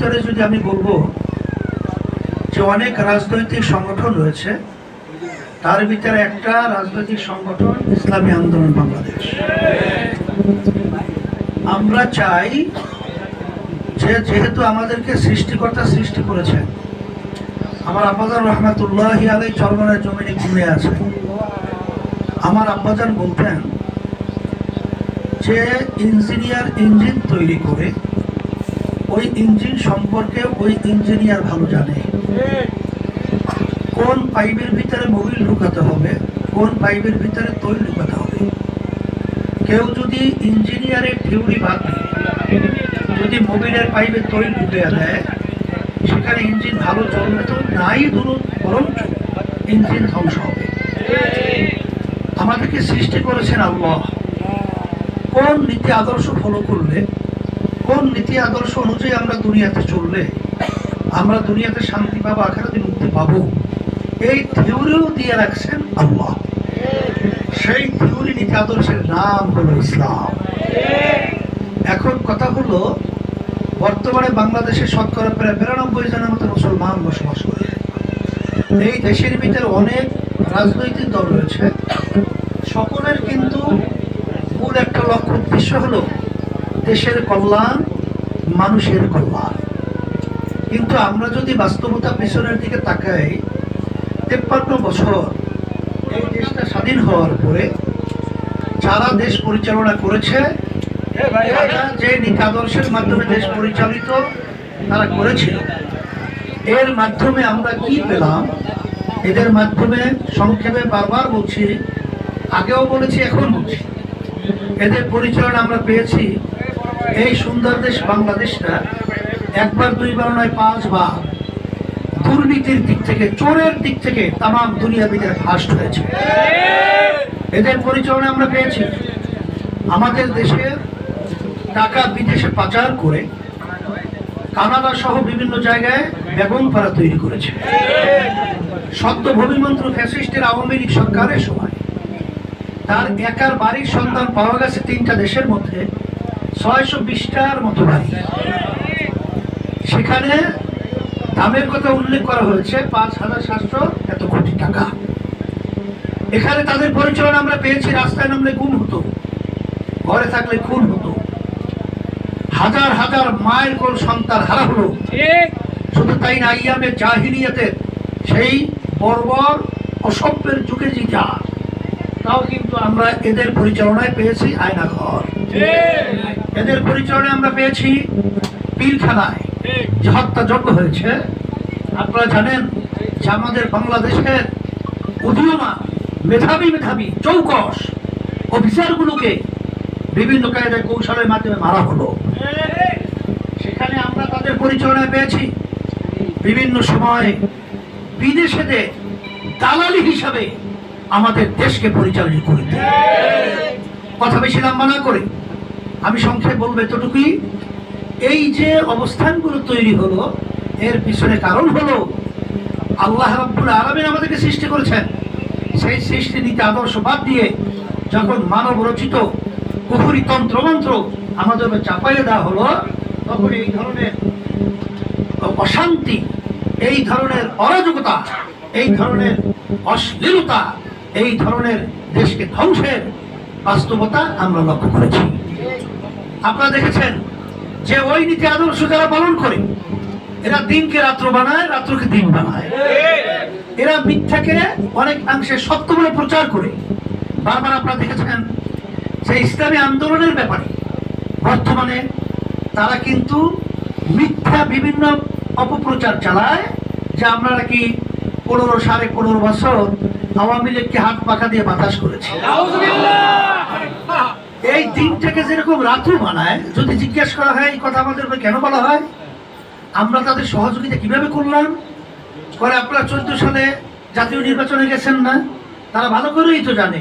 ভিতরে যদি আমি বলব যে অনেক রাজনৈতিক সংগঠন রয়েছে, তার ভিতরে একটা রাজনৈতিক সংগঠন ইসলামী আন্দোলন বাংলাদেশ। আমরা চাই যে যেহেতু আমাদেরকে সৃষ্টিকর্তা সৃষ্টি করেছেন, আমার আব্বাজান রহমাতুল্লাহ আলাই চরমনের জমিনে ঘুরে আছে। আমার আব্বাজান বলতেন যে ইঞ্জিনিয়ার ইঞ্জিন তৈরি করে ওই ইঞ্জিন সম্পর্কে ওই ইঞ্জিনিয়ার ভালো জানে। কোন পাইপের ভিতরে মোবিল ঢুকাতে হবে, কোন পাইপের ভিতরে তৈল ঢুকাতে হবে। কেউ যদি ইঞ্জিনিয়ারের থিওরি বাদ যদি মোবিলের পাইপে তৈল ঢুকে দেয়, সেখানে ইঞ্জিন ভালো চলবে তো? নাই ধরুন, বরঞ্চ ইঞ্জিন ধ্বংস হবে। আমাদেরকে সৃষ্টি করেছেন আল্লাহ। কোন নীতি আদর্শ ফলো করলে কোন নীতি আদর্শ অনুযায়ী আমরা দুনিয়াতে চললে, আমরা দুনিয়াতে শান্তি পাবো, আখেরাতে মুক্তি পাবো। এই থিওরিও দিয়ে রাখছেন আল্লাহ। সেই থিওরি নীতি আদর্শের নাম হলো ইসলাম। এখন কথা হলো, বর্তমানে বাংলাদেশে শতকরা প্রায় বিরানব্বই জনের মতো মুসলমান বসবাস করে। এই দেশের ভিতরে অনেক রাজনৈতিক দল রয়েছে। সকলের কিন্তু মূল একটা লক্ষ্য উদ্দেশ্য হলো দেশের কল্যাণ, মানুষের কল্যাণ। কিন্তু আমরা যদি বাস্তবতা পেছনের দিকে তাকাই, তেপ্পান্ন বছর এই দেশটা স্বাধীন হওয়ার পরে যারা দেশ পরিচালনা করেছে যে নীতাদর্শের মাধ্যমে দেশ পরিচালিত তারা করেছিল। এর মাধ্যমে আমরা কি পেলাম? এদের মাধ্যমে সংক্ষেপে বারবার বলছি, আগেও বলেছি, এখন বলছি। এদের পরিচালনা আমরা পেয়েছি এই সুন্দর দেশ বাংলাদেশটা একবার, দুইবার নয়, পাঁচবার দুর্নীতির দিক থেকে, চোরের দিক থেকে তাম দুনিয়াবিদের ফার্স্ট হয়েছে এদের পরিচালনা আমরা পেয়েছি। আমাদের দেশে টাকা বিদেশে পাচার করে কানাডা সহ বিভিন্ন জায়গায় বেগম পাড়া তৈরি করেছে। সদ্য ভূমিমন্ত্র ফ্যাসিস্টের আওয়ামী লীগ সরকারের সময় তার একার বাড়ির সন্ধান পাওয়া গেছে তিনটা দেশের মধ্যে। ছয়শো বিশটার মতো বাড়ি। সেখানে দামের কথা উল্লেখ করা হয়েছে, পাঁচ হাজার সাতশো এত কোটি টাকা। এখানে তাদের পরিচালনা আমরা পেয়েছি, রাস্তায় নামলে গুম হতো। ঘরে থাকলে খুন হতো। হাজার হাজার মায়ের কোন সন্তান হারা হলো। শুধু তাই না, ইয়ামে জাহিনিয়াতের সেই বর্বর অসভ্যের যুগে যে যা, তাও কিন্তু আমরা এদের পরিচালনায় পেয়েছি, আয়নাঘর। এদের পরিচালনায় আমরা পেয়েছি পীরখানায় যে হত্যাযজ্ঞ হয়েছে। আপনারা জানেন যে আমাদের বাংলাদেশের উদীয়মান, মেধাবী মেধাবী, চৌকস অফিসারগুলোকে বিভিন্ন কায়দায় কৌশলের মাধ্যমে মারা হলো। সেখানে আমরা তাদের পরিচালনায় পেয়েছি। বিভিন্ন সময় বিদেশেতে দালালি হিসাবে আমাদের দেশকে পরিচালনা করে কথা বেশি লম্বা না করে। আমি সংক্ষেপ বলব এতটুকুই। এই যে অবস্থানগুলো তৈরি হলো, এর পিছনে কারণ হলো, আল্লাহ রাব্বুল আলামিন আমাদেরকে সৃষ্টি করেছেন। সেই সৃষ্টি নীতি আদর্শ বাদ দিয়ে যখন মানব রচিত কুহুরি তন্ত্রমন্ত্র আমাদের চাপাইয়ে দেওয়া হলো, তখন এই ধরনের অশান্তি, এই ধরনের অরাজকতা, এই ধরনের অশ্লীলতা, এই ধরনের দেশকে ধ্বংসের বাস্তবতা আমরা লক্ষ্য করেছি। আপনারা দেখেছেন যে ওই নীতি আদর্শ যারা পালন করে, এরা দিনকে রাত্র বানায়, রাত্রকে দিন বানায়। এরা মিথ্যাকে অনেকাংশে সত্য বলে প্রচার করে। বারবার আপনারা দেখেছেন যে ইসলামী আন্দোলনের ব্যাপারে বর্তমানে তারা কিন্তু মিথ্যা বিভিন্ন অপপ্রচার চালায়, যে আমরা নাকি পনেরো সাড়ে পনেরো বছর আওয়ামী লীগকে হাত পাখা দিয়ে বাতাস করেছি। দিনটাকে যেরকম রাত্র বানায় যদি জিজ্ঞেস করা হয়, এই কথা আমাদের কেন বলা হয়? আমরা তাদের সহযোগিতা কীভাবে করলাম? পরে আপনারা চোদ্দ সালে জাতীয় নির্বাচনে গেছেন না? তারা ভালো করেই তো জানে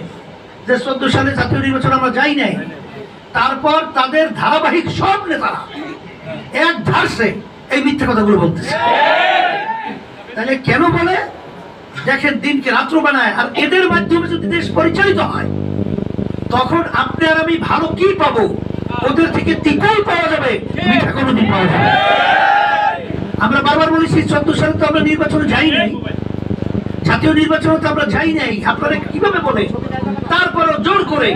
যে চোদ্দ সালে জাতীয় নির্বাচন আমরা যাই নাই। তারপর তাদের ধারাবাহিক সব নেতারা এক ধারসে এই মিথ্যে কথাগুলো বলতেছে। তাহলে কেন বলে? দেখেন দিনকে রাত্র বানায় আর এদের মাধ্যমে যদি দেশ পরিচালিত হয় তখন আপনি আর আমি ভালো কি পাবো? ওদের থেকে তিকই পাওয়া যাবে, মিঠা কোনোদিন পাওয়া যাবে না। বলেছি, চোদ্দ সালে তো আমরা নির্বাচনে যাই নাই। জাতীয় নির্বাচনে তো আমরা যাই নাই। আপনারা কীভাবে বলে তারপরও জোর করে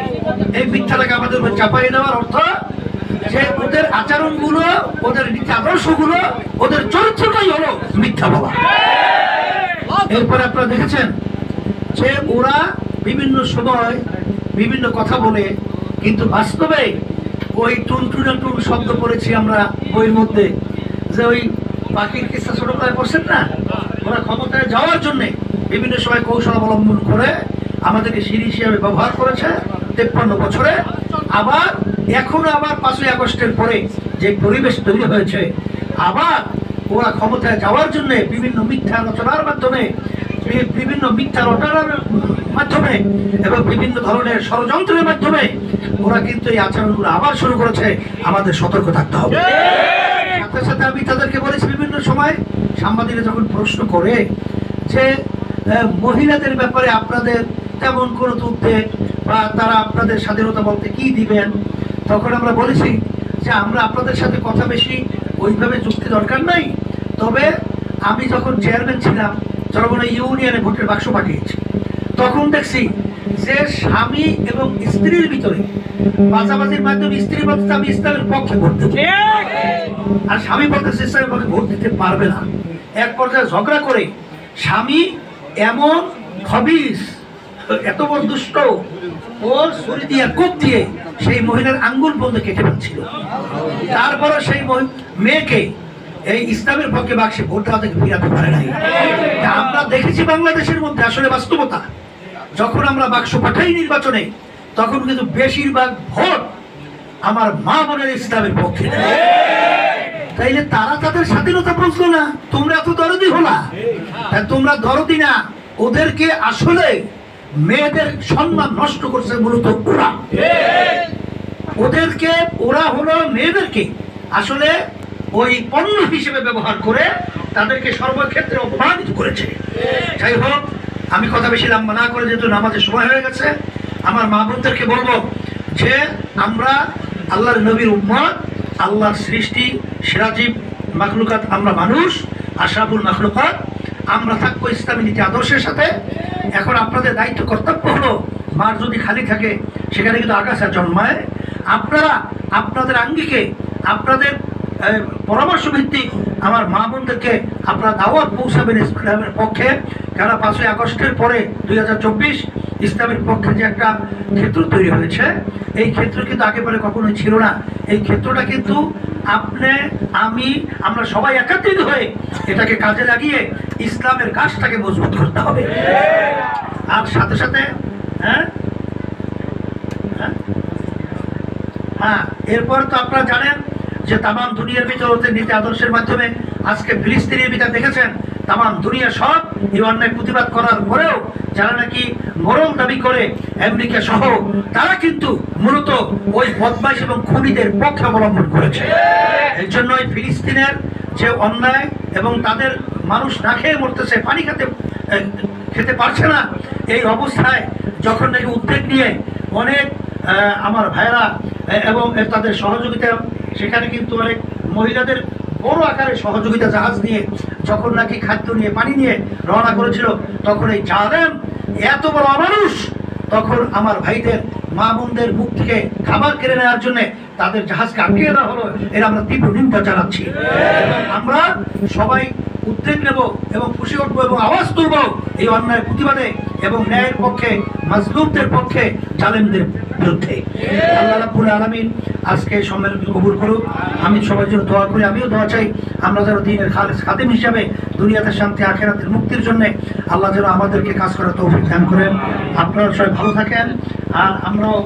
এই মিথ্যাটাকে আমাদের উপর চাপাই দেওয়ার অর্থ যে ওদের আচরণগুলো ওদের নীতি আদর্শগুলো ওদের চরিত্রটাই হলো মিথ্যা বলা। এরপরে আপনারা দেখেছেন যে ওরা বিভিন্ন সময় বিভিন্ন কথা বলে, কিন্তু বাস্তবে ওই টুনটুনা টুন শব্দ পড়েছি আমরা বইয়ের মধ্যে, যে ওই পাখির কিস্তা ছোটবেলায় পড়ছেন না? ওরা ক্ষমতায় যাওয়ার জন্যে বিভিন্ন সময় কৌশল অবলম্বন করে আমাদেরকে সিঁড়ি হিসেবে ব্যবহার করেছে, তেপ্পান্ন বছরে। আবার, এখনও আবার পাঁচই আগস্টের পরে যে পরিবেশ তৈরি হয়েছে, আবার ওরা ক্ষমতায় যাওয়ার জন্য বিভিন্ন মিথ্যা রচনার মাধ্যমে বিভিন্ন মিথ্যা রচনার মাধ্যমে এবং বিভিন্ন ধরনের ষড়যন্ত্রের মাধ্যমে ওরা কিন্তু এই আচরণগুলো আবার শুরু করেছে। আমাদের সতর্ক থাকতে হবে। সাথে সাথে আমি তাদেরকে বলেছি বিভিন্ন সময় সাংবাদিকরা যখন প্রশ্ন করে যে মহিলাদের ব্যাপারে আপনাদের তেমন কোনো উদ্বেগ বা তারা আপনাদের স্বাধীনতা বলতে কি দিবেন, তখন আমরা বলেছি যে, আমরা আপনাদের সাথে কথা বেশি ওইভাবে যুক্তি দরকার নাই। তবে আমি যখন চেয়ারম্যান ছিলাম জনগণ ইউনিয়নে ভোটের বাক্স পাঠিয়েছি। তখন দেখছি যে স্বামী এবং স্ত্রীর ভিতরে বাজাবাজির মাধ্যমে স্ত্রী বলতে আমি ইসলামের পক্ষে ভোট দেবো আর স্বামী বলতেছে ইসলামের পক্ষে ভোট দিতে পারবে না। এক পর্যায়ে ঝগড়া করে স্বামী এমন খবিস এত বড় দুষ্ট ও ছুরি দিয়ে কোপ দিয়ে সেই মহিলার আঙ্গুল পর্যন্ত কেটে ফেলছিল। তারপরে সেই মেয়েকে এই ইসলামের পক্ষে বাক্সে ভোট দেওয়া থেকে ফিরাতে পারে নাই। আমরা দেখেছি বাংলাদেশের মধ্যে আসলে বাস্তবতা। যখন আমরা বাক্স পাঠাই নির্বাচনে, তখন কিন্তু বেশিরভাগ ভোট আমার মা বোনের ইসলামের পক্ষে। তাইলে তারা তাদের স্বাধীনতা বুঝলো না, তোমরা এত দরদি হলা। তোমরা দরদি না, ওদেরকে আসলে মেয়েদের সম্মান নষ্ট করছে মূলত ওরা। ওদেরকে, ওরা হলো মেয়েদেরকে আসলে ওই পণ্য হিসেবে ব্যবহার করে তাদেরকে সর্বক্ষেত্রে অপমানিত করেছে। যাই হোক আমি কথা বেশি লম্বা না করে যেহেতু নামাজের সময় হয়ে গেছে, আমার মা বোনদেরকে বলব যে আমরা আল্লাহর নবীর উম্মত, আল্লাহর সৃষ্টি সিরাজীব মাখলুকাত আমরা মানুষ, আশরাফুল মাখলুকাত, আমরা থাকব ইসলামী নীতি আদর্শের সাথে। এখন আপনাদের দায়িত্ব, কর্তব্য হলো, মার যদি খালি থাকে, সেখানে কিন্তু আকাশা জন্মায়। আপনারা আপনাদের আঙ্গিকে, আপনাদের পরামর্শ ভিত্তিক আমার মা বোনদেরকে আপনারা দাওয়াত পৌঁছাবেন ইসলামের পক্ষে। কেন পাঁচই আগস্টের পরে দুই হাজার চব্বিশ ইসলামের পক্ষে যে একটা ক্ষেত্র তৈরি হয়েছে, এই ক্ষেত্র কিন্তু আগে পরে কখনোই ছিল না। এই ক্ষেত্রটা কিন্তু আপনি, আমি, আমরা সবাই একাত্রিত হয়ে এটাকে কাজে লাগিয়ে ইসলামের গাছটাকে মজবুত করতে হবে। আর সাথে সাথে হ্যাঁ? হ্যাঁ? হ্যাঁ এরপর তো আপনারা জানেন যে তামাম দুনিয়ার ভিতরে নীতি আদর্শের মাধ্যমে আজকে ফিলিস্তিনের ভিতরে দেখেছেন, তামাম দুনিয়া সব এই অন্যায় প্রতিবাদ করার পরেও যারা নাকি মরণ দাবি করে আমেরিকা সহ, তারা কিন্তু মূলত ওই বদমাইশ এবং খুনিদের পক্ষে অবলম্বন করেছে। এই জন্য ওই ফিলিস্তিনের যে অন্যায় এবং তাদের মানুষ না খেয়ে মরতেছে, পানি খেতে খেতে পারছে না, এই অবস্থায় যখন নাকি উদ্বেগ নিয়ে অনেক আমার ভাইয়েরা এবং তাদের সহযোগিতা সেখানে কিন্তু অনেক মহিলাদের বড় আকারে সহযোগিতা জাহাজ নিয়ে যখন নাকি খাদ্য নিয়ে পানি নিয়ে রওনা করেছিল তখন এই জালেম এত বড় অমানুষ তখন আমার ভাইদের মা বোনদের মুখ থেকে খাবার কেড়ে নেওয়ার জন্য তাদের জাহাজকে আটকিয়ে দেওয়া হলো। এর আমরা তীব্র নিন্দা জানাচ্ছি। আমরা সবাই উদ্যোগ নেব এবং খুশি উঠবো এবং আওয়াজ তুলব এই অন্যায়ের প্রতিবাদে এবং ন্যায়ের পক্ষে মাজলুমদের পক্ষে জালেমদের বিরুদ্ধে। আল্লাহ রাব্বুল আলামিন আজকে সম্মেলন কবুল করুক। আমি সবার জন্য দোয়া করি আমিও দোয়া চাই। আমরা যেন দিনের খালেস খাদিম হিসাবে দুনিয়াতে শান্তি আখেরাতের মুক্তির জন্য আল্লাহ যেন আমাদেরকে কাজ করার তৌফিক দান করেন। আপনারা সবাই ভালো থাকেন। আর আমরাও